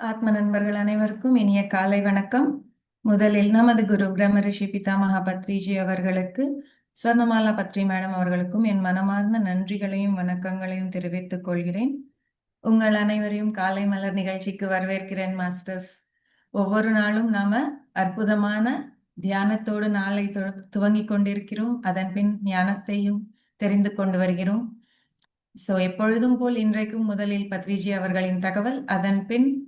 ஆத்ம நண்பர்கள் அனைவருக்கும் இனிய காலை வணக்கம். முதலில் நமது குரு பிரம்ம ரிஷி பிதாமகா பத்ரிஜி அவர்களுக்கு ஸ்வர்ணமாலா பத்ரி மேடம் அவர்களுக்கும் என் மனமார்ந்த நன்றிகளையும் வணக்கங்களையும் தெரிவித்துக் கொள்கிறேன். உங்கள் அனைவரையும் காலை மலர் நிகழ்ச்சிக்கு வரவேற்கிறேன் மாஸ்டர்ஸ். ஒவ்வொரு நாளும் நாம அற்புதமான தியானத்தோடு நாளை துவ- துவங்கிக் கொண்டிருக்கிறோம். அதன் பின் ஞானத்தையும் தெரிந்து கொண்டு வருகிறோம். சோ எப்பொழுதும் போல் இன்றைக்கும் முதலில் பத்ரிஜி அவர்களின் தகவல். அதன் பின்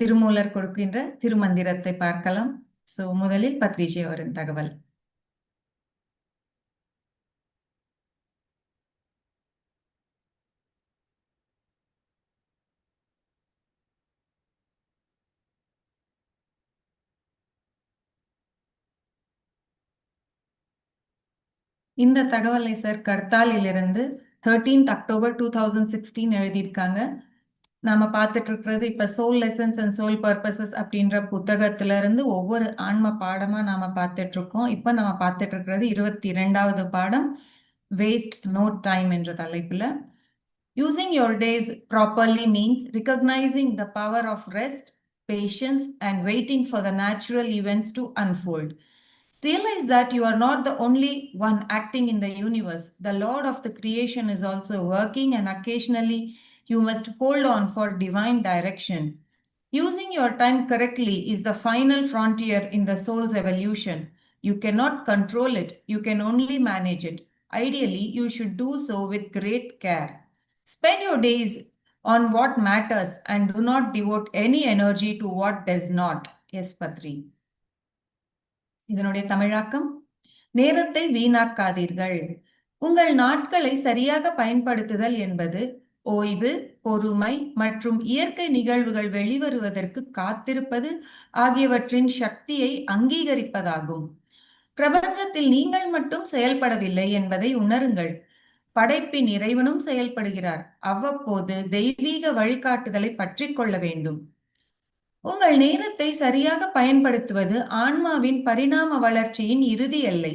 திருமூலர் கொடுக்கின்ற திருமந்திரத்தை பார்க்கலாம். சோ முதலில் பத்ரிஜி அவரின் தகவல். இந்த தகவலை sir கர்த்தாலிலிருந்து thirteenth October two thousand sixteen எழுதியிருக்காங்க. நாம பார்த்துட்டு இருக்கிறது இப்ப soul lessons and soul purposes அப்படின்ற புத்தகத்துல இருந்து ஒவ்வொரு ஆன்ம பாடமா நாம பார்த்துட்டு இருக்கோம் இப்ப நாம பார்த்துட்டு இருக்கிறது இருபத்தி இரண்டாவது பாடம் வேஸ்ட் நோ டைம் என்ற தலைப்புல using your days properly means recognising the power of rest patience and waiting for the natural events to unfold realise that you are not the only one acting in the universe. The Lord of the creation is also working and occasionally you must hold on for divine direction. Using your time correctly is the final frontier in the soul's evolution. You cannot control it, you can only manage it. Ideally, you should do so with great care. Spend your days on what matters and do not devote any energy to what does not. Yes, Patri. இதனுடைய தமிழாக்கம் நேரத்தை வீணாக்காதீர்கள் உங்கள் நாட்களை சரியாக பயன்படுத்துதல் என்பது ஓய்வு பொறுமை மற்றும் இயற்கை நிகழ்வுகள் வெளிவருவதற்கு காத்திருப்பது ஆகியவற்றின் சக்தியை அங்கீகரிப்பதாகும். பிரபஞ்சத்தில் நீங்கள் மட்டும் செயல்படவில்லை என்பதை உணருங்கள். படைப்பின் இறைவனும் செயல்படுகிறார். அவ்வப்போது தெய்வீக வழிகாட்டுதலை பற்றி கொள்ள வேண்டும். உங்கள் நேரத்தை சரியாக பயன்படுத்துவது ஆன்மாவின் பரிணாம வளர்ச்சியின் இறுதி எல்லை.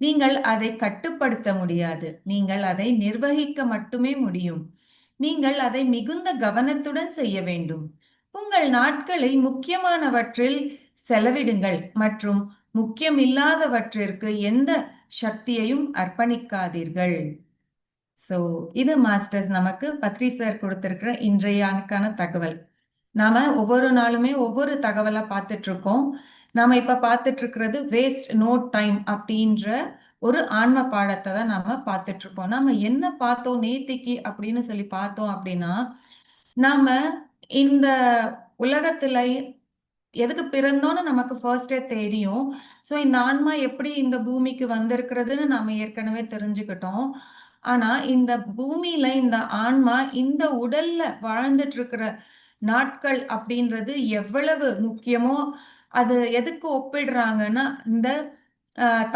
நீங்கள் அதை கட்டுப்படுத்த முடியாது. நீங்கள் அதை நிர்வகிக்க மட்டுமே முடியும். நீங்கள் அதை மிகுந்த கவனத்துடன் செய்ய வேண்டும். உங்கள் நாட்களை முக்கியமானவற்றில் செலவிடுங்கள் மற்றும் முக்கியமில்லாதவற்றிற்கு எந்த சக்தியையும் அர்ப்பணிக்காதீர்கள். ஸோ இது மாஸ்டர்ஸ் நமக்கு பத்ரி சார் கொடுத்திருக்கிற இன்றையானுக்கான தகவல். நாம ஒவ்வொரு நாளுமே ஒவ்வொரு தகவலை பார்த்துட்டு இருக்கோம். நாம இப்ப பார்த்துட்டு இருக்கிறது வேஸ்ட் நோ டைம் அப்படின்ற ஒரு ஆன்ம பாடத்தை தான் நாம பார்த்துட்டு இருக்கோம் நாம என்ன பார்த்தோம் நேத்திக்கு அப்படின்னு சொல்லி பார்த்தோம் அப்படின்னா நாம இந்த உலகத்துல எதுக்கு பிறந்தோன்னு நமக்கு ஃபர்ஸ்டே தெரியும். ஸோ இந்த ஆன்மா எப்படி இந்த பூமிக்கு வந்திருக்கிறதுன்னு நாம ஏற்கனவே தெரிஞ்சுக்கிட்டோம். ஆனா இந்த பூமியில இந்த ஆன்மா இந்த உடல்ல வாழ்ந்துட்டு இருக்கிற நாட்கள் அப்படின்றது எவ்வளவு முக்கியமோ அது எதுக்கு ஒப்பிடுறாங்கன்னா இந்த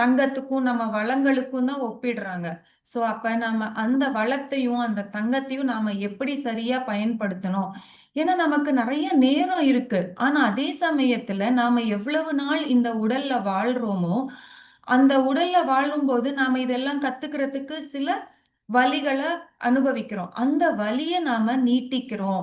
தங்கத்துக்கும் நம்ம வளங்களுக்கும் தான் ஒப்பிடுறாங்க. ஸோ அப்ப நாம அந்த வளத்தையும் அந்த தங்கத்தையும் நாம எப்படி சரியா பயன்படுத்தணும்? ஏன்னா நமக்கு நிறைய நேரம் இருக்கு. ஆனா அதே சமயத்துல நாம எவ்வளவு நாள் இந்த உடல்ல வாழ்றோமோ அந்த உடல்ல வாழும்போது நாம இதெல்லாம் கத்துக்கிறதுக்கு சில வலிகளை அனுபவிக்கிறோம். அந்த வலியை நாம நீட்டிக்கிறோம்.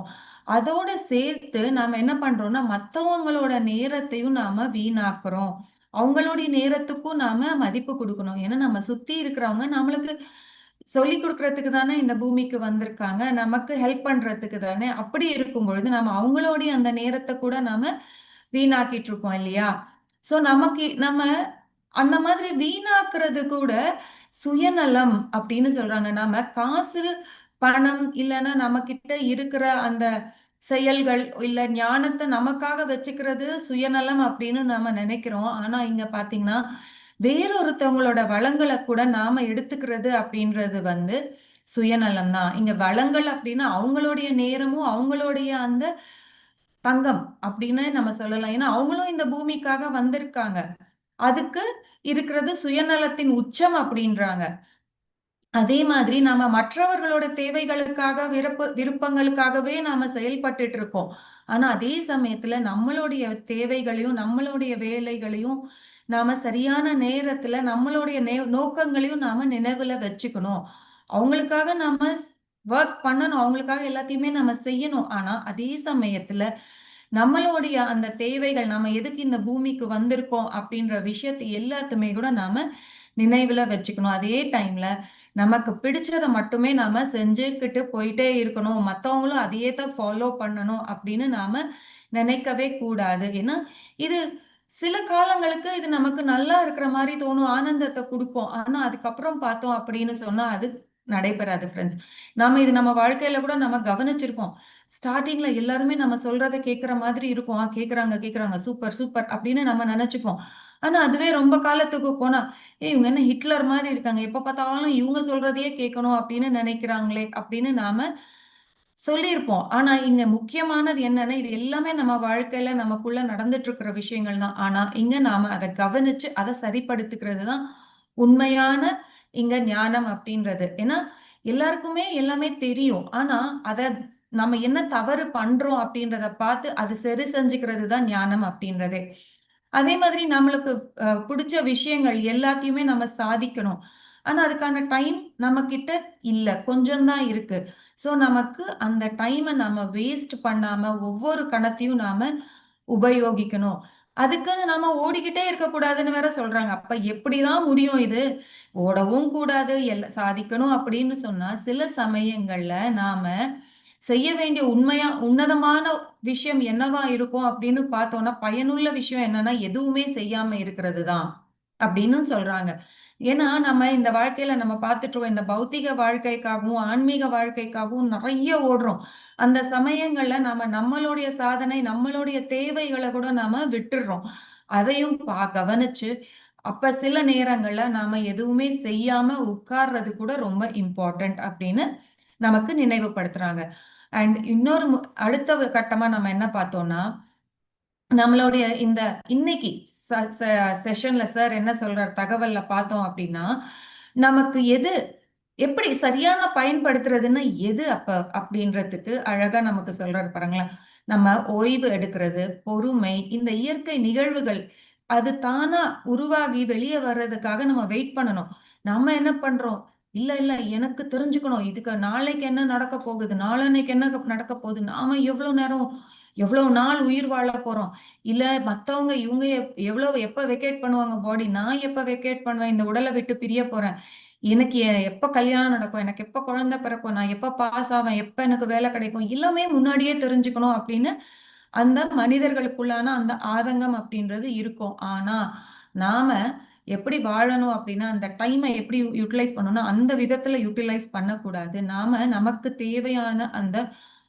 அதோட சேர்த்து நாம என்ன பண்றோம்னா மற்றவங்களோட நேரத்தையும் நாம வீணாக்குறோம். அவங்களுடைய நேரத்துக்கும் நாம மதிப்பு கொடுக்கணும். ஏன்னா நம்ம சுத்தி இருக்கிறவங்க நம்மளுக்கு சொல்லி கொடுக்கறதுக்கு தானே இந்த பூமிக்கு வந்திருக்காங்க. நமக்கு ஹெல்ப் பண்றதுக்கு தானே. அப்படி இருக்கும் பொழுது நம்ம அவங்களுடைய அந்த நேரத்தை கூட நாம வீணாக்கிட்டு இருக்கோம் இல்லையா? சோ நமக்கு நம்ம அந்த மாதிரி வீணாக்குறது கூட சுயநலம் அப்படின்னு சொல்றாங்க. நாம காசு பணம் இல்லைன்னா நம்ம கிட்ட இருக்கிற அந்த செயல்கள் இல்ல ஞானத்தை நமக்காக வச்சுக்கிறது சுயநலம் அப்படின்னு நாம நினைக்கிறோம். ஆனா இங்க பாத்தீங்கன்னா வேறொருத்தவங்களோட வளங்களை கூட நாம எடுத்துக்கிறது அப்படின்றது வந்து சுயநலம் தான். இங்க வளங்கள் அப்படின்னா அவங்களுடைய நேரமும் அவங்களுடைய அந்த தங்கம் அப்படின்னு நம்ம சொல்லலாம். ஏன்னா அவங்களும் இந்த பூமிக்காக வந்திருக்காங்க. அதுக்கு இருக்கிறது சுயநலத்தின் உச்சம் அப்படின்றாங்க. அதே மாதிரி நாம மற்றவர்களோட தேவைகளுக்காக விருப்ப விருப்பங்களுக்காகவே நாம செயல்பட்டுட்டு இருக்கோம் ஆனா அதே சமயத்துல நம்மளுடைய தேவைகளையும் நம்மளுடைய வேலைகளையும் நாம சரியான நேரத்துல நம்மளுடைய நே நோக்கங்களையும் நாம நினைவுல வச்சுக்கணும். அவங்களுக்காக நாம ஒர்க் பண்ணணும். அவங்களுக்காக எல்லாத்தையுமே நம்ம செய்யணும். ஆனா அதே சமயத்துல நம்மளுடைய அந்த தேவைகள் நம்ம எதுக்கு இந்த பூமிக்கு வந்திருக்கோம் அப்படின்ற விஷயத்தை எல்லாத்துமே கூட நாம நினைவுல வச்சுக்கணும். அதே டைம்ல நமக்கு பிடிச்சதை மட்டுமே நாம செஞ்சுக்கிட்டு போயிட்டே இருக்கணும். மற்றவங்களும் அதையே தான் ஃபாலோ பண்ணணும் அப்படின்னு நாம நினைக்கவே கூடாது. ஏன்னா இது சில காலங்களுக்கு இது நமக்கு நல்லா இருக்கிற மாதிரி தோணும். ஆனந்தத்தை கொடுக்கும். ஆனா அதுக்கப்புறம் பார்த்தோம் அப்படின்னு சொன்னா அது நடைபெறாது ஃப்ரெண்ட்ஸ் நாம இது நம்ம வாழ்க்கையில கூட நம்ம கவனிச்சிருப்போம். ஸ்டார்டிங்ல எல்லாருமே நம்ம சொல்றதை கேட்கற மாதிரி இருக்கும். ஆ கேக்குறாங்க கேக்குறாங்க. சூப்பர் சூப்பர் அப்படின்னு நம்ம நினைச்சுப்போம். ஆனா அதுவே ரொம்ப காலத்துக்கு போனா ஏ இவங்க என்ன ஹிட்லர் மாதிரி இருக்காங்க. எப்ப பார்த்தாலும் இவங்க சொல்றதையே கேட்கணும் அப்படின்னு நினைக்கிறாங்களே அப்படின்னு நாம சொல்லியிருப்போம். ஆனா இங்க முக்கியமானது என்னன்னா இது எல்லாமே நம்ம வாழ்க்கையில நமக்குள்ள நடந்துட்டு இருக்கிற விஷயங்கள் தான். ஆனா இங்க நாம அதை கவனிச்சு அதை சரிப்படுத்துக்கிறது தான் உண்மையான இங்க ஞானம் அப்படின்றது. ஏன்னா எல்லாருக்குமே எல்லாமே தெரியும். ஆனா அத நம்ம என்ன தவறு பண்றோம் அப்படின்றத பார்த்து அது சரி செஞ்சுக்கிறது தான் ஞானம் அப்படின்றதே. அதே மாதிரி நம்மளுக்கு பிடிச்ச விஷயங்கள் எல்லாத்தையுமே நம்ம சாதிக்கணும். ஆனா அதுக்கான டைம் நம்ம கிட்ட இல்ல. கொஞ்சம் தான் இருக்கு. ஸோ நமக்கு அந்த டைமை நம்ம வேஸ்ட் பண்ணாம ஒவ்வொரு கணத்தையும் நாம உபயோகிக்கணும். அதுக்குன்னு நாம ஓடிக்கிட்டே இருக்கக்கூடாதுன்னு வேற சொல்றாங்க. அப்ப எப்படிதான் முடியும் இது? ஓடவும் கூடாது. எல்லாம் சாதிக்கணும் அப்படின்னு சொன்னா சில சமயங்கள்ல நாம செய்ய வேண்டிய உண்மையா உன்னதமான விஷயம் என்னவா இருக்கும் அப்படின்னு பார்த்தோம்னா பயனுள்ள விஷயம் என்னன்னா எதுவுமே செய்யாம இருக்கிறது தான் அப்படின்னு சொல்றாங்க. ஏன்னா நம்ம இந்த வாழ்க்கையில நம்ம பார்த்துட்டு இந்த பௌத்திக வாழ்க்கைக்காகவும் ஆன்மீக வாழ்க்கைக்காகவும் நிறைய ஓடுறோம். அந்த சமயங்கள்ல நாம நம்மளுடைய சாதனை நம்மளுடைய தேவைகளை கூட நாம விட்டுடுறோம். அதையும் பா கவனிச்சு அப்ப சில நேரங்கள்ல நாம எதுவுமே செய்யாம உட்கார்றது கூட ரொம்ப இம்பார்ட்டன்ட் அப்படின்னு நமக்கு நினைவுபடுத்துறாங்க. அண்ட் இன்னொரு அடுத்த கட்டமா நம்ம என்ன பார்த்தோம்னா நம்மளுடைய இந்த இன்னைக்கு செஷன்ல சார் என்ன சொல்றார் தகவல்ல பார்த்தோம் அப்படின்னா நமக்கு எது எப்படி சரியான பயன்படுத்துறதுன்னா எது அப்ப அப்படின்றதுக்கு அழகா நமக்கு சொல்றாரு பாருங்களேன். நம்ம ஓய்வு எடுக்கிறது பொறுமை இந்த இயற்கை நிகழ்வுகள் அது தானா உருவாகி வெளியே வர்றதுக்காக நம்ம வெயிட் பண்ணணும். நம்ம என்ன பண்றோம்? இல்ல இல்ல. எனக்கு தெரிஞ்சுக்கணும். இதுக்கு நாளைக்கு என்ன நடக்க போகுது? நாளன்னைக்கு என்ன நடக்க போகுது? நாம எவ்வளவு நேரம் எவ்வளவு நாள் உயிர் வாழ போறோம்? இல்ல மத்தவங்க இவங்க எவ்வளவு எப்ப வெக்கேட் பண்ணுவாங்க? பாடி நான் எப்ப வெக்கேட் பண்ணுவேன்? இந்த உடலை விட்டு பிரிய போறேன். எனக்கு எப்ப கல்யாணம் நடக்கும்? எனக்கு எப்ப குழந்தை பிறக்கும்? நான் எப்ப பாஸ் ஆவேன்? எப்ப எனக்கு வேலை கிடைக்கும்? எல்லாமே முன்னாடியே தெரிஞ்சுக்கணும் அப்படின்னு அந்த மனிதர்களுக்குள்ளான அந்த ஆதங்கம் அப்படின்றது இருக்கும். ஆனா நாம எப்படி வாழணும் அப்படின்னா அந்த டைமை எப்படி யூட்டிலைஸ் பண்ணணும் அந்த விதத்துல யூட்டிலைஸ் பண்ணக்கூடாது. நாம நமக்கு தேவையான அந்த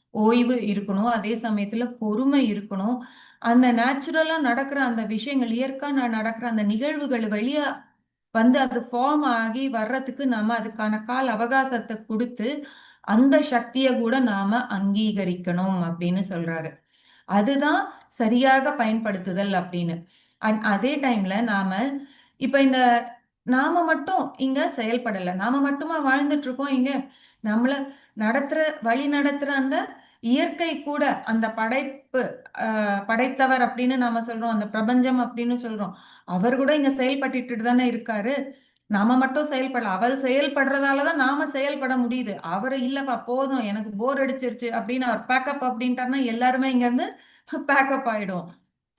ஓய்வு இருக்கணும் அதே சமயத்துல பொறுமை இருக்கணும். அந்த நேச்சுரலா நடக்கிற அந்த விஷயங்கள் இயற்கா நடக்கிற அந்த நிகழ்வுகள் வெளியே வந்து அது ஃபார்ம் ஆகி வர்றதுக்கு நாம அதுக்கான கால அவகாசத்தை கொடுத்து அந்த சக்தியை கூட நாம அங்கீகரிக்கணும் அப்படின்னு சொல்றாரு. அதுதான் சரியாக பயன்படுத்துதல் அப்படின்னு. அண்ட் அதே டைம்ல நாம இப்ப இந்த நாம மட்டும் இங்க செயல்படல. நாம மட்டுமா வாழ்ந்துட்டு இருக்கோம் இங்க? நம்மள நடத்துற வழி நடத்துற அந்த இயற்கை கூட அந்த படைப்பு படைத்தவர் அப்படின்னு நாம சொல்றோம். அந்த பிரபஞ்சம் அப்படின்னு சொல்றோம். அவர் கூட இங்க செயல்பட்டு தானே இருக்காரு. நாம மட்டும் செயல்படல. அவள் செயல்படுறதாலதான் நாம செயல்பட முடியுது. அவர் இல்லப்பா போதும். எனக்கு போர் அடிச்சிருச்சு அப்படின்னு அவர் பேக்கப் அப்படின்ட்டாருன்னா எல்லாருமே இங்க இருந்து பேக்கப் ஆயிடும்.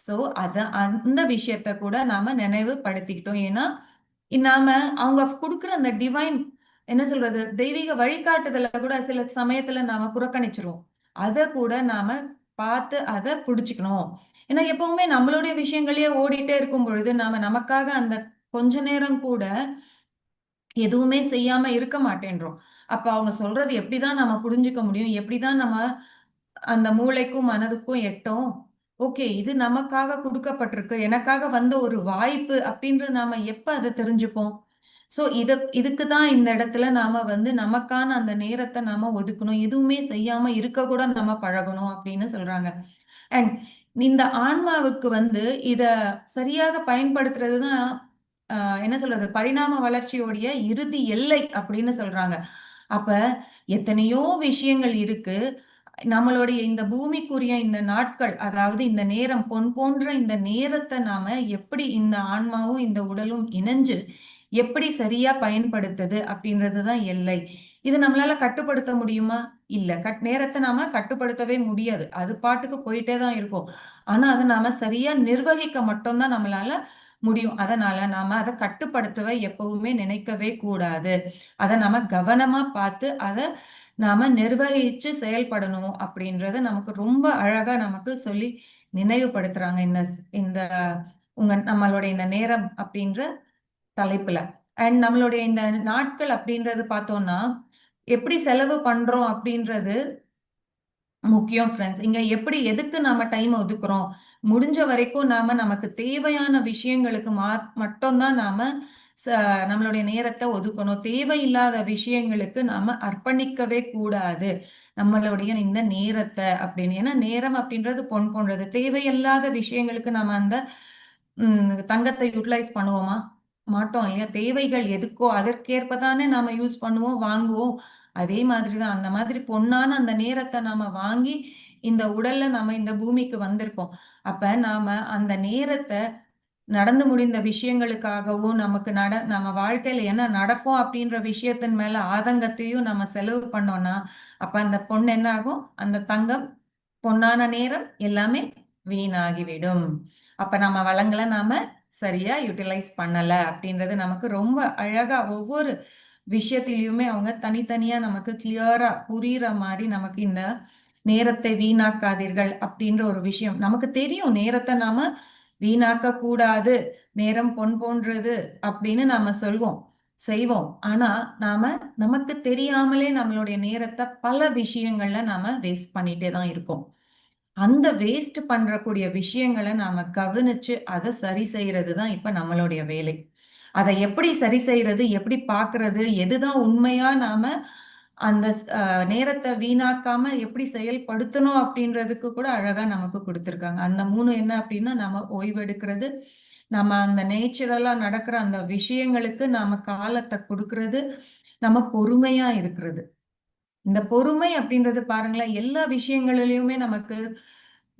ஸோ அத அந்த விஷயத்த கூட நாம நினைவுபடுத்திக்கிட்டோம். ஏன்னா நாம அவங்க கொடுக்குற அந்த டிவைன் என்ன சொல்றது தெய்வீக வழிகாட்டுதல கூட சில சமயத்துல நாம புறக்கணிச்சிருவோம். அதை கூட நாம பார்த்து அதை புடிச்சுக்கணும். ஏன்னா எப்பவுமே நம்மளுடைய விஷயங்களையே ஓடிட்டே இருக்கும் பொழுது நாம நமக்காக அந்த கொஞ்ச நேரம் கூட எதுவுமே செய்யாம இருக்க மாட்டேன்றோம். அப்ப அவங்க சொல்றது எப்படிதான் நம்ம புரிஞ்சுக்க முடியும்? எப்படிதான் நம்ம அந்த மூளைக்கும் மனதுக்கும் எட்டும்? ஓகே இது நமக்காக கொடுக்கப்பட்டிருக்கு. எனக்காக வந்த ஒரு வாய்ப்பு அப்படின்றது நாம எப்ப அதை தெரிஞ்சுப்போம்? ஸோ இத இதுக்கு தான் இந்த இடத்துல நாம வந்து நமக்கான அந்த நேரத்தை நாம ஒதுக்கணும். எதுவுமே செய்யாம இருக்க கூட நம்ம பழகணும் அப்படின்னு சொல்றாங்க. அண்ட் இந்த ஆன்மாவுக்கு வந்து இத சரியாக பயன்படுத்துறது தான் என்ன சொல்றது? பரிணாம வளர்ச்சியோடைய இறுதி எல்லை அப்படின்னு சொல்றாங்க. அப்ப எத்தனையோ விஷயங்கள் இருக்கு. நம்மளுடைய இந்த பூமிக்குரிய இந்த நாட்கள் அதாவது இந்த நேரம் பொன் போன்ற இந்த நேரத்தை நாம எப்படி இந்த ஆன்மாவும் இந்த உடலும் இணைஞ்சு எப்படி சரியா பயன்படுத்துது அப்படின்றது தான் எல்லை. இது நம்மளால கட்டுப்படுத்த முடியுமா? இல்ல. கட் நேரத்தை நாம கட்டுப்படுத்தவே முடியாது. அது பாட்டுக்கு போயிட்டே தான் இருக்கும். ஆனா அதை நாம சரியா நிர்வகிக்க மட்டும்தான் நம்மளால முடியும். அதனால நாம அதை கட்டுப்படுத்தவே எப்பவுமே நினைக்கவே கூடாது. அதை நாம கவனமா பார்த்து அதை நாம நிர்வகிச்சு செயல்படணும் அப்படின்றத நமக்கு ரொம்ப அழகா நமக்கு சொல்லி நினைவுபடுத்துறாங்க இந்த இந்த உங்க நம்மளுடைய இந்த நேரம் அப்படின்ற தலைப்புல. அண்ட் நம்மளுடைய இந்த நாட்கள் அப்படின்றது பார்த்தோம்னா எப்படி செலவு பண்றோம் அப்படின்றது முக்கியம் ஃப்ரெண்ட்ஸ் இங்க எப்படி எதுக்கு நாம டைம் ஒதுக்குறோம்? முடிஞ்ச வரைக்கும் நாம நமக்கு தேவையான விஷயங்களுக்கு மா மட்டும்தான் நாம நம்மளுடைய நேரத்தை ஒதுக்கணும். தேவையில்லாத விஷயங்களுக்கு நாம அர்ப்பணிக்கவே கூடாது. நம்மளுடைய இந்த நேரத்தை அப்படின்னு. ஏன்னா நேரம் அப்படின்றது பொன் போன்றது. தேவையில்லாத விஷயங்களுக்கு நம்ம அந்த தங்கத்தை யூட்டிலைஸ் பண்ணுவோமா? மாட்டோம் இல்லையா? தேவைகள் எதுக்கோ அதற்கேற்ப தானே நாம யூஸ் பண்ணுவோம் வாங்குவோம். அதே மாதிரிதான் அந்த மாதிரி பொண்ணான அந்த நேரத்தை நாம வாங்கி இந்த உடல்ல நாம இந்த பூமிக்கு வந்திருக்கோம். அப்ப நாம அந்த நேரத்தை நடந்து முடிந்த விஷயங்களுக்காகவும் நமக்கு நட நம்ம வாழ்க்கையில என்ன நடக்கும் அப்படின்ற விஷயத்தின் மேல ஆதங்கத்தையும் நம்ம செலவு பண்ணோம்னா அப்ப அந்த பொண்ணு என்ன ஆகும் அந்த தங்கம் பொன்னான நேரம் எல்லாமே வீணாகிவிடும். அப்ப நம்ம வளங்களை நாம சரியா யூட்டிலைஸ் பண்ணல அப்படின்றது நமக்கு ரொம்ப அழகா ஒவ்வொரு விஷயத்திலயுமே அவங்க தனித்தனியா நமக்கு கிளியரா புரியுற மாதிரி நமக்கு இந்த நேரத்தை வீணாக்காதீர்கள் அப்படின்ற ஒரு விஷயம். நமக்கு தெரியும் நேரத்தை நாம வீணாக்க கூடாது நேரம் பொன் போன்றது அப்படின்னு நாம சொல்வோம் செய்வோம். ஆனா நாம நமக்கு தெரியாமலே நம்மளுடைய நேரத்தை பல விஷயங்கள்ல நாம வேஸ்ட் பண்ணிட்டே தான் இருக்கோம். அந்த வேஸ்ட் பண்றக்கூடிய விஷயங்களை நாம கவனிச்சு அதை சரி செய்யறது தான் இப்ப நம்மளுடைய வேலை. அதை எப்படி சரி செய்யறது எப்படி பாக்குறது எதுதான் உண்மையா நாம அந்த நேரத்தை வீணாக்காம எப்படி செயல்படுத்தணும் அப்படின்றதுக்கு கூட அழகா நமக்கு கொடுத்துருக்காங்க. அந்த மூணு என்ன அப்படின்னா நம்ம ஓய்வெடுக்கிறது நம்ம அந்த நேச்சுரலா நடக்கிற அந்த விஷயங்களுக்கு நாம காலத்தை கொடுக்கறது நம்ம பொறுமையா இருக்கிறது. இந்த பொறுமை அப்படின்றது பாருங்களேன் எல்லா விஷயங்களிலுமே நமக்கு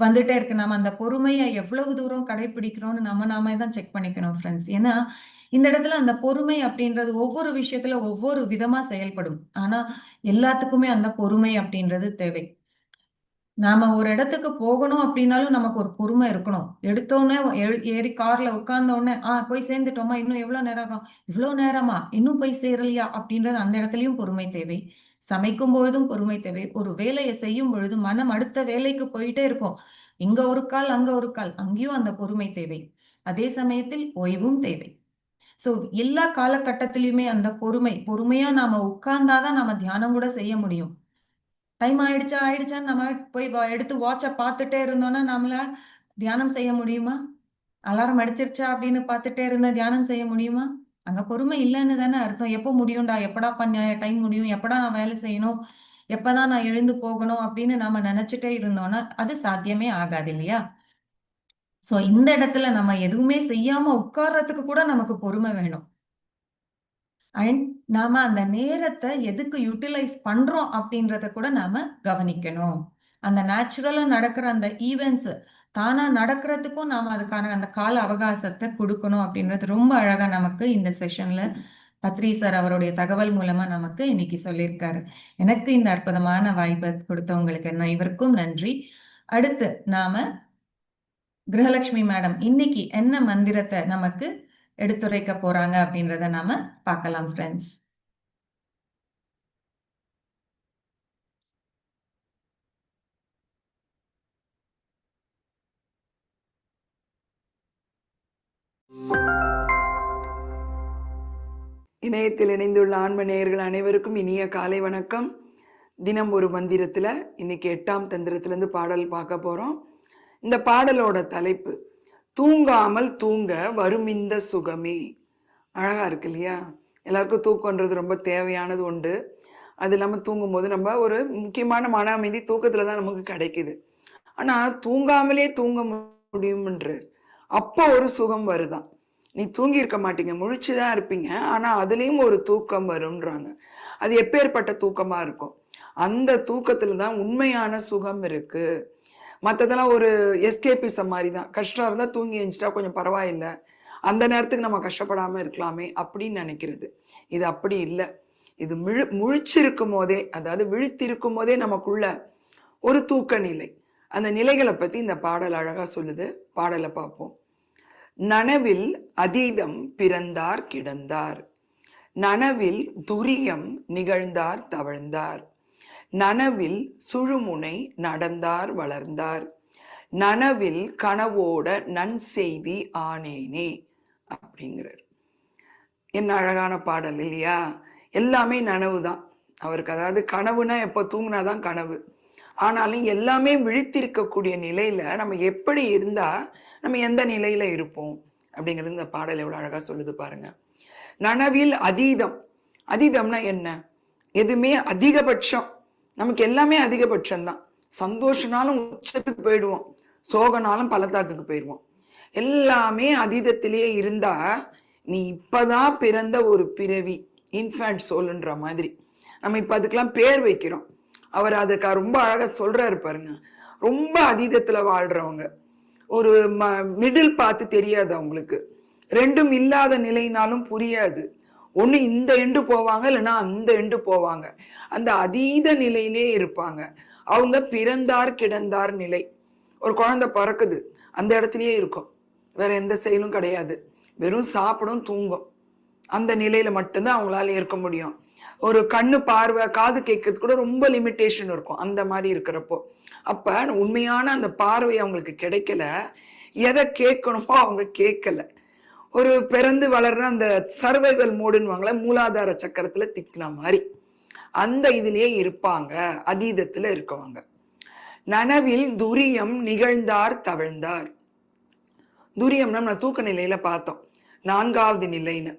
வந்துட்டே இருக்கு. நம்ம அந்த பொறுமையை எவ்வளவு தூரம் கடைபிடிக்கிறோம்னு நம்ம நாம தான் செக் பண்ணிக்கணும் ஃப்ரெண்ட்ஸ் ஏன்னா இந்த இடத்துல அந்த பொறுமை அப்படின்றது ஒவ்வொரு விஷயத்துல ஒவ்வொரு விதமா செயல்படும். ஆனா எல்லாத்துக்குமே அந்த பொறுமை அப்படின்றது தேவை. நாம ஒரு இடத்துக்கு போகணும் அப்படின்னாலும் நமக்கு ஒரு பொறுமை இருக்கணும். எடுத்தோடனே ஏறி கார்ல உட்கார்ந்த உடனே ஆஹ் போய் சேர்ந்துட்டோமா? இன்னும் எவ்வளவு நேரம் ஆகும்? இவ்வளவு நேரமா? இன்னும் போய் சேரலையா? அப்படின்றது அந்த இடத்துலயும் பொறுமை தேவை. சமைக்கும் பொழுதும் பொறுமை தேவை. ஒரு வேலையை செய்யும் பொழுது மனம் அடுத்த வேலைக்கு போயிட்டே இருக்கும். இங்க ஒரு கால் அங்க ஒரு கால். அங்கேயும் அந்த பொறுமை தேவை. அதே சமயத்தில் ஓய்வும் தேவை. ஸோ எல்லா காலகட்டத்திலையுமே அந்த பொறுமை பொறுமையா நாம உட்கார்ந்தாதான் நாம தியானம் கூட செய்ய முடியும். டைம் ஆயிடுச்சா ஆயிடுச்சான்னு நம்ம போய் எடுத்து வாட்சை பார்த்துட்டே இருந்தோம்னா நம்மள தியானம் செய்ய முடியுமா? அலாரம் அடிச்சிருச்சா அப்படின்னு பார்த்துட்டே இருந்தா தியானம் செய்ய முடியுமா? அங்க பொறுமை இல்லைன்னு தானே அர்த்தம். எப்போ முடியும்டா? எப்படா பண்ண டைம் முடியும். எப்படா நான் வேலை செய்யணும்? எப்பதான் நான் எழுந்து போகணும்? அப்படின்னு நாம நினைச்சிட்டே இருந்தோம்னா அது சாத்தியமே ஆகாது இல்லையா? சோ இந்த இடத்துல நம்ம எதுவுமே செய்யாம உட்கார்றதுக்கு கூட நமக்கு பொறுமை வேணும். அண்ட் நாம அந்த நேரத்தை எதுக்கு யூட்டிலைஸ் பண்றோம் அப்படின்றத கூட நாம கவனிக்கணும். அந்த நேச்சுரலா நடக்கிற அந்த ஈவெண்ட்ஸ் தானா நடக்கிறதுக்கும் நாம அதுக்கான அந்த கால அவகாசத்தை கொடுக்கணும் அப்படின்றது ரொம்ப அழகா நமக்கு இந்த செஷன்ல பத்ரி சார் அவருடைய தகவல் மூலமா நமக்கு இன்னைக்கு சொல்லியிருக்காரு. எனக்கு இந்த அற்புதமான வாய்ப்பை கொடுத்தவங்களுக்கு என்ன இவருக்கும் நன்றி. அடுத்து நாம கிரகலட்சுமி மேடம் இன்னைக்கு என்ன மந்திரத்தை நமக்கு எடுத்துரைக்க போறாங்க அப்படின்றத நாம பார்க்கலாம் ஃப்ரெண்ட்ஸ் இணையத்தில் இணைந்துள்ள ஆன்ம நேயர்கள் அனைவருக்கும் இனிய காலை வணக்கம். தினம் ஒரு மந்திரத்தில் இன்னைக்கு எட்டாம் தந்திரத்திலேருந்து பாடல் பார்க்க போகிறோம் இந்த பாடலோட தலைப்பு தூங்காமல் தூங்க வரும் இந்த சுகமே. அழகாக இருக்கு இல்லையா? எல்லாருக்கும் தூக்கன்றது ரொம்ப தேவையானது உண்டு. அது இல்லாமல் தூங்கும்போது நம்ம ஒரு முக்கியமான மன அமைதி தூக்கத்தில் தான் நமக்கு கிடைக்குது. ஆனால் தூங்காமலே தூங்க முடியும்ன்றார் அப்போ ஒரு சுகம் வருதான் நீ தூங்கி இருக்க மாட்டீங்க முழிச்சு தான் இருப்பீங்க ஆனால் அதுலேயும் ஒரு தூக்கம் வரும்ன்றாங்க. அது எப்பேற்பட்ட தூக்கமாக இருக்கும்? அந்த தூக்கத்தில் தான் உண்மையான சுகம் இருக்குது மற்றதெல்லாம் ஒரு எஸ்கேபிசம் மாதிரி தான் கஷ்டம் இருந்தால் தூங்கி எழுந்துட்டா கொஞ்சம் பரவாயில்லை. அந்த நேரத்துக்கு நம்ம கஷ்டப்படாமல் இருக்கலாமே அப்படின்னு நினைக்கிறது. இது அப்படி இல்லை. இது முழு முழிச்சிருக்கும் போதே அதாவது விழித்திருக்கும் போதே நமக்குள்ள ஒரு தூக்க நிலை. அந்த நிலைகளை பற்றி இந்த பாடல் அழகாக சொல்லுது. பாடலை பார்ப்போம். நனவில் அதீதம் பிறந்தார் கிடந்தார். நனவில் துரியம் நிகழ்ந்தார் தவழ்ந்தார். நனவில் சுழுமுனை நடந்தார் வளர்ந்தார். நனவில் கனவோட நன் செய்தி ஆனேனே அப்படிங்கிறார். என்ன அழகான பாடல் இல்லையா? எல்லாமே நனவு தான். அவருக்கு அதாவது கனவுனா எப்போ தூங்குனாதான் கனவு. ஆனாலும் எல்லாமே விழித்திருக்கக்கூடிய நிலையில நம்ம எப்படி இருந்தா நம்ம எந்த நிலையில இருப்போம் அப்படிங்கிறது இந்த பாடல் எவ்வளோ அழகா சொல்லுது பாருங்க. நனவில் அதீதம். அதீதம்னா என்ன? எதுவுமே அதிகபட்சம். நமக்கு எல்லாமே அதிகபட்சம் தான் சந்தோஷனாலும் உச்சத்துக்கு போயிடுவோம். சோகனாலும் பள்ளத்தாக்குக்கு போயிடுவோம். எல்லாமே அதீதத்திலேயே இருந்தா நீ இப்பதான் பிறந்த ஒரு பிறவி இன்ஃபேண்ட் சோல்ன்ற மாதிரி. நம்ம இப்ப அதுக்கெல்லாம் பேர் வைக்கிறோம். அவர் அதுக்கு ரொம்ப அழகா சொல்றாரு பாருங்க. ரொம்ப அதீதத்துல வாழ்றவங்க. ஒரு ம மிடில் பார்த்து தெரியாது அவங்களுக்கு. ரெண்டும் இல்லாத நிலைனாலும் புரியாது. ஒன்று இந்த எண்டு போவாங்க இல்லைன்னா அந்த எண்டு போவாங்க. அந்த அதீத நிலையிலே இருப்பாங்க. அவங்க பிறந்தார் கிடந்தார் நிலை. ஒரு குழந்தை பிறக்குது அந்த இடத்துலயே இருக்கும். வேற எந்த செயலும் கிடையாது. வெறும் சாப்பிடும் தூங்கும். அந்த நிலையில மட்டும்தான் அவங்களால இருக்க முடியும். ஒரு கண்ணு பார்வை காது கேட்கறது கூட ரொம்ப லிமிட்டேஷன் இருக்கும். அந்த மாதிரி இருக்கிறப்போ. அப்ப உண்மையான அந்த பார்வை அவங்களுக்கு கிடைக்கல. எதை கேட்கணுமோ அவங்க கேட்கல. ஒரு பிறந்து வளர்ற அந்த சர்வைவல் மோடுன்னு மூலாதார சக்கரத்துல திக்கின மாதிரி. அந்த இதுலயே இருப்பாங்க அதீதத்துல இருக்கவங்க. நனவில் துரியம் நிகழ்ந்தார் தவழ்ந்தார். துரியம்னா நம்ம தூக்க நிலையில பார்த்தோம். நான்காவது நிலைன்னு.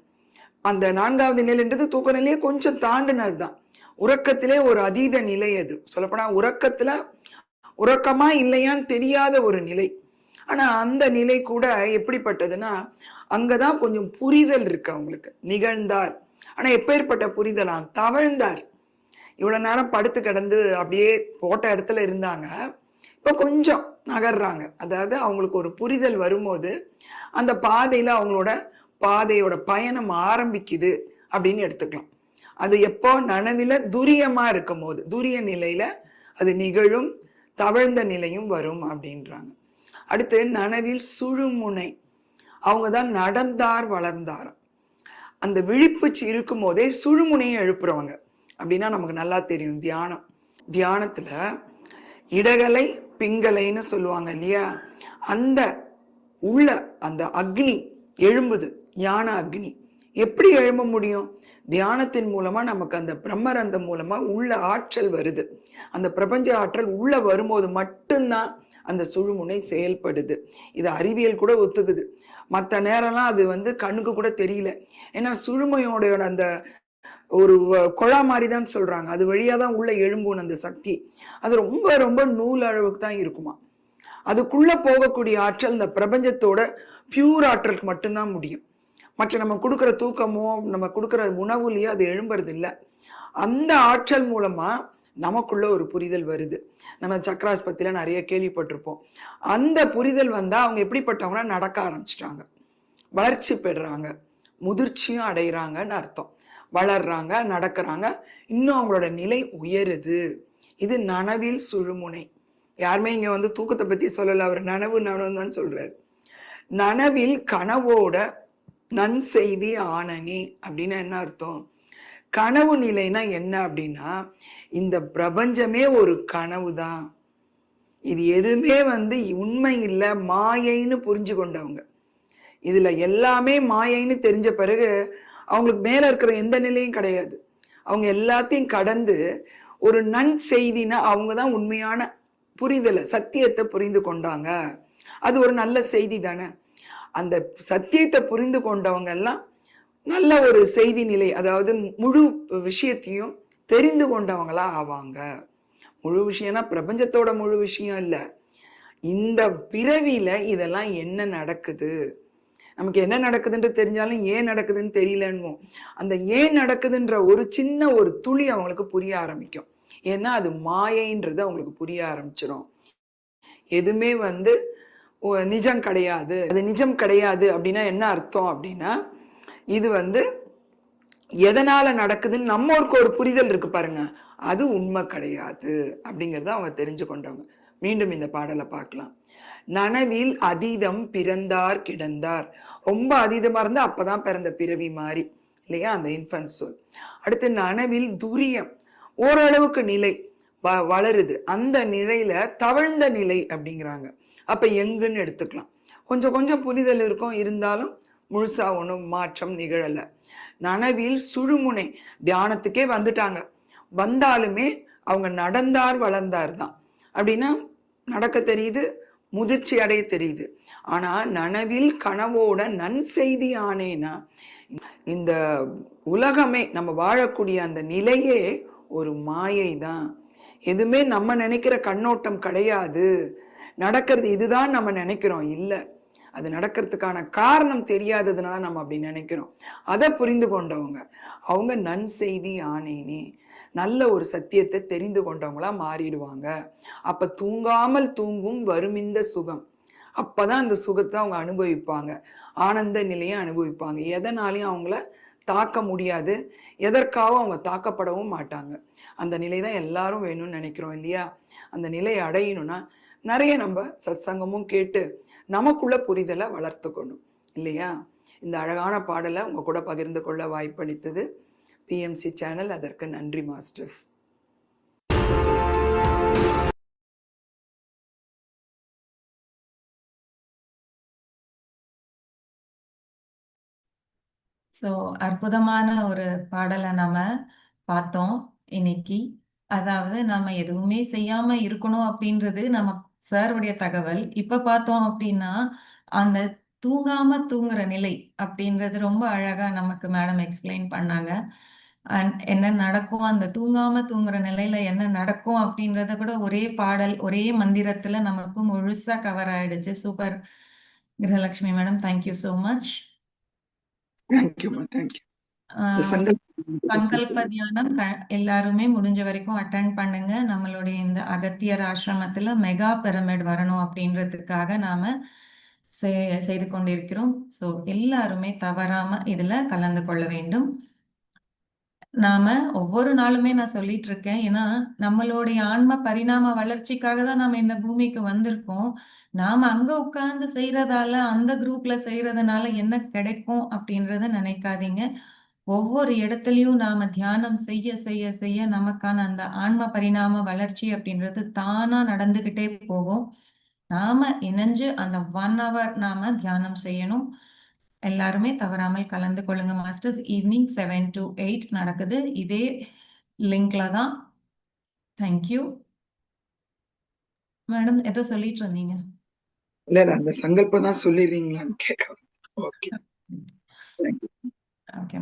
அந்த நான்காவது நிலைன்றது தூக்க நிலையை கொஞ்சம் தாண்டினது தான் உறக்கத்திலே ஒரு அதீத நிலை அது. சொல்லப்போனா உறக்கத்துல உறக்கமா இல்லையான்னு தெரியாத ஒரு நிலை. ஆனா அந்த நிலை கூட எப்படிப்பட்டதுன்னா அங்கதான் கொஞ்சம் புரிதல் இருக்கு அவங்களுக்கு. நிகழ்ந்தார். ஆனா எப்பேற்பட்ட புரிதலா தவழ்ந்தார். இவ்வளவு நேரம் படுத்து கிடந்து அப்படியே போட்ட இடத்துல இருந்தாங்க. இப்போ கொஞ்சம் நகர்றாங்க. அதாவது அவங்களுக்கு ஒரு புரிதல் வரும்போது அந்த பாதையில அவங்களோட பாதையோட பயணம் ஆரம்பிக்குது அப்படின்னு எடுத்துக்கலாம். அது எப்போ நனவில துரியமா இருக்கும் போது துரிய நிலையில அது நிகழும் தவழ்ந்த நிலையும் வரும் அப்படின்றாங்க. அடுத்து நனவில் சுழுமுனை. அவங்க தான் நடந்தார் வளர்ந்தார். அந்த விழிப்புச்சு இருக்கும் போதே சுழுமுனையை எழுப்புறவங்க. அப்படின்னா நமக்கு நல்லா தெரியும் தியானம். தியானத்தில் இடகலை பிங்கலைன்னு சொல்லுவாங்க இல்லையா? அந்த உள்ள அந்த அக்னி எழும்புது ஞான அக்னி. எப்படி எழும்ப முடியும்? தியானத்தின் மூலமாக நமக்கு அந்த பிரம்மரந்தம் மூலமாக உள்ள ஆற்றல் வருது. அந்த பிரபஞ்ச ஆற்றல் உள்ள வரும்போது மட்டும்தான் அந்த சுழுமுனை செயல்படுது. இது அறிவியல் கூட ஒத்துக்குது. மற்ற நேரம்லாம் அது வந்து கண்ணுக்கு கூட தெரியல. ஏன்னா சுழுமையோட அந்த ஒரு குழா மாதிரி தான் சொல்றாங்க. அது வழியா தான் உள்ள எழும்பும் அந்த சக்தி. அது ரொம்ப ரொம்ப நூல் அளவுக்கு தான் இருக்குமா. அதுக்குள்ள போகக்கூடிய ஆற்றல் இந்த பிரபஞ்சத்தோட பியூர் ஆற்றலுக்கு மட்டும்தான் முடியும். மற்ற நம்ம கொடுக்குற தூக்கமோ நம்ம கொடுக்குற உணவுலையோ அது எழும்புறது இல்லை அந்த ஆற்றல் மூலமாக நமக்குள்ள ஒரு புரிதல் வருது. நம்ம சக்கராஸ்பத்தியில நிறைய கேள்விப்பட்டிருப்போம். அந்த புரிதல் வந்தால் அவங்க எப்படிப்பட்டவங்கன்னா நடக்க ஆரம்பிச்சிட்டாங்க. வளர்ச்சி பெறுறாங்க. முதிர்ச்சியும் அடைகிறாங்கன்னு அர்த்தம். வளர்றாங்க நடக்கிறாங்க. இன்னும் அவங்களோட நிலை உயருது. இது நனவில் சுழுமுனை. யாருமே இங்கே வந்து தூக்கத்தை பற்றி சொல்லலை. அவர் நனவு நனவு தான் சொல்கிறார் நனவில் கனவோட நன் செய்தி ஆனனி அப்படின்னு என்ன அர்த்தம்? கனவு நிலைனா என்ன அப்படின்னா இந்த பிரபஞ்சமே ஒரு கனவு தான். இது எதுவுமே வந்து உண்மை இல்லை மாயைன்னு புரிஞ்சு கொண்டவங்க. இதில் எல்லாமே மாயைன்னு தெரிஞ்ச பிறகு அவங்களுக்கு மேலே இருக்கிற எந்த நிலையும் கிடையாது. அவங்க எல்லாத்தையும் கடந்து ஒரு நன் செய்தினா அவங்க தான் உண்மையான புரிதலை சத்தியத்தை புரிந்து கொண்டாங்க. அது ஒரு நல்ல செய்தி தானே. அந்த சத்தியத்தை புரிந்து கொண்டவங்க எல்லாம் நல்ல ஒரு செய்தி நிலை அதாவது முழு விஷயத்தையும் தெரிந்து கொண்டவங்களா ஆவாங்க. முழு விஷயம்னா பிரபஞ்சத்தோட முழு விஷயம் இல்லை. இந்த பிறவியில இதெல்லாம் என்ன நடக்குது? நமக்கு என்ன நடக்குதுன்ட்டு தெரிஞ்சாலும் ஏன் நடக்குதுன்னு தெரியலன்னுவோம். அந்த ஏன் நடக்குதுன்ற ஒரு சின்ன ஒரு துளி அவங்களுக்கு புரிய ஆரம்பிக்கும். ஏன்னா அது மாயைன்றது அவங்களுக்கு புரிய ஆரம்பிச்சிடும் எதுவுமே வந்து நிஜம் கிடையாது. அது நிஜம் கிடையாது அப்படின்னா என்ன அர்த்தம் அப்படின்னா இது வந்து எதனால நடக்குதுன்னு நம்மளுக்கு ஒரு புரிதல் இருக்கு பாருங்க. அது உண்மை கிடையாது அப்படிங்கறத அவங்க தெரிஞ்சு கொண்டவங்க மீண்டும் இந்த பாடலை பார்க்கலாம். நனவில் அதீதம் பிறந்தார் கிடந்தார். ரொம்ப அதீதமா இருந்தா அப்பதான் பிறந்த பிறவி மாதிரி இல்லையா? அந்த இன்ஃபன்ட் சொல். அடுத்து நனவில் துரியம். ஓரளவுக்கு நிலை வ- வளருது. அந்த நிலையில தவழ்ந்த நிலை அப்படிங்கிறாங்க. அப்ப எங்குன்னு எடுத்துக்கலாம். கொஞ்சம் கொஞ்சம் புரிதல் இருக்கும். இருந்தாலும் முழுசாக ஒன்றும் மாற்றம் நிகழலை. நனவில் சுழுமுனை தியானத்துக்கே வந்துட்டாங்க. வந்தாலுமே அவங்க நடந்தார் வளர்ந்தார் தான். அப்படின்னா நடக்க தெரியுது முதிர்ச்சி அடைய தெரியுது. ஆனால் நனவில் கனவோட நன் செய்தி ஆனேனா இந்த உலகமே நம்ம வாழக்கூடிய அந்த நிலையே ஒரு மாயை தான். எதுவுமே நம்ம நினைக்கிற கண்ணோட்டம் கிடையாது. நடக்கிறது இதுதான் நம்ம நினைக்கிறோம். இல்லை. அது நடக்கிறதுக்கான காரணம் தெரியாததுனால நம்ம அப்படி நினைக்கிறோம். அதை புரிந்து கொண்டவங்க அவங்க நன் செய்தி ஆனேனே நல்ல ஒரு சத்தியத்தை தெரிந்து கொண்டவங்களா மாறிடுவாங்க. அப்ப தூங்காமல் தூங்கும் வருமிந்த சுகம். அப்பதான் அந்த சுகத்தை அவங்க அனுபவிப்பாங்க. ஆனந்த நிலையை அனுபவிப்பாங்க. எதனாலையும் அவங்கள தாக்க முடியாது. எதற்காகவும் அவங்க தாக்கப்படவும் மாட்டாங்க. அந்த நிலை தான் எல்லாரும் வேணும்னு நினைக்கிறோம் இல்லையா? அந்த நிலையை அடையணும்னா நிறைய நம்ம சத்சங்கமும் கேட்டு நமக்குள்ள புரிதலை வளர்த்துக்கணும். இல்லையா? இந்த அழகான பாடலை உங்க கூட பகிர்ந்து கொள்ள வாய்ப்பளித்தது பிஎம்சி சேனல் அதற்கு நன்றி மாஸ்டர்ஸ் ஸோ அற்புதமான ஒரு பாடலை நம்ம பார்த்தோம் இன்னைக்கு. அதாவது நம்ம எதுவுமே செய்யாம இருக்கணும் அப்படின்றது நம்ம சாருடைய தகவல். இப்ப பார்த்தோம் அப்படின்னா அந்த தூங்காம தூங்குற நிலை அப்படின்றது ரொம்ப அழகா நமக்கு மேடம் எக்ஸ்பிளைன் பண்ணாங்க. அண்ட் என்ன நடக்கும்? அந்த தூங்காம தூங்குற நிலையில என்ன நடக்கும் அப்படின்றத கூட ஒரே பாடல் ஒரே மந்திரத்துல நமக்கு முழுசா கவர் ஆயிடுச்சு. Super Grahalakshmi madam thank you so much தேங்க்யூமா தேங்க்யூ சங்கல்ப தியானம் எல்லாருமே முடிஞ்ச வரைக்கும் அட்டன் பண்ணுங்க. நம்மளுடைய இந்த அகத்தியர் ஆசிரமத்துல மெகா பிரமிட் வரணும் அப்படின்றதுக்காக நாம செய்து கொண்டிருக்கிறோம். சோ எல்லாருமே தவறாம இதுல கலந்து கொள்ள வேண்டும். நாம ஒவ்வொரு நாளுமே நான் சொல்லிட்டு இருக்கேன். ஏன்னா நம்மளுடைய ஆன்ம பரிணாம வளர்ச்சிக்காக தான் நாம இந்த பூமிக்கு வந்திருக்கோம். நாம அங்க உட்கார்ந்து செய்யறதால அந்த குரூப்ல செய்யறதுனால என்ன கிடைக்கும் அப்படின்றத நினைக்காதீங்க. ஒவ்வொரு இடத்துலயும் நாம தியானம் செய்ய செய்ய செய்ய நமக்கான அந்த ஆன்ம பரிணாம வளர்ச்சி அப்படின்றது தானா நடந்துகிட்டே போகும். நாம இணைஞ்சு அந்த ஒன் hour நாம தியானம் செய்யணும். எல்லாருமே தவறாமல் கலந்து கொள்ளுங்க. Masters evening seven to eight நடக்குது. இதே லிங்க்ல தான். தேங்க்யூ மேடம் ஏதோ சொல்லிட்டு இருந்தீங்க? இல்ல இல்ல. அந்த சங்கல்பம் தான் சொல்லிடுறீங்களான்னு கேட்க ஓகே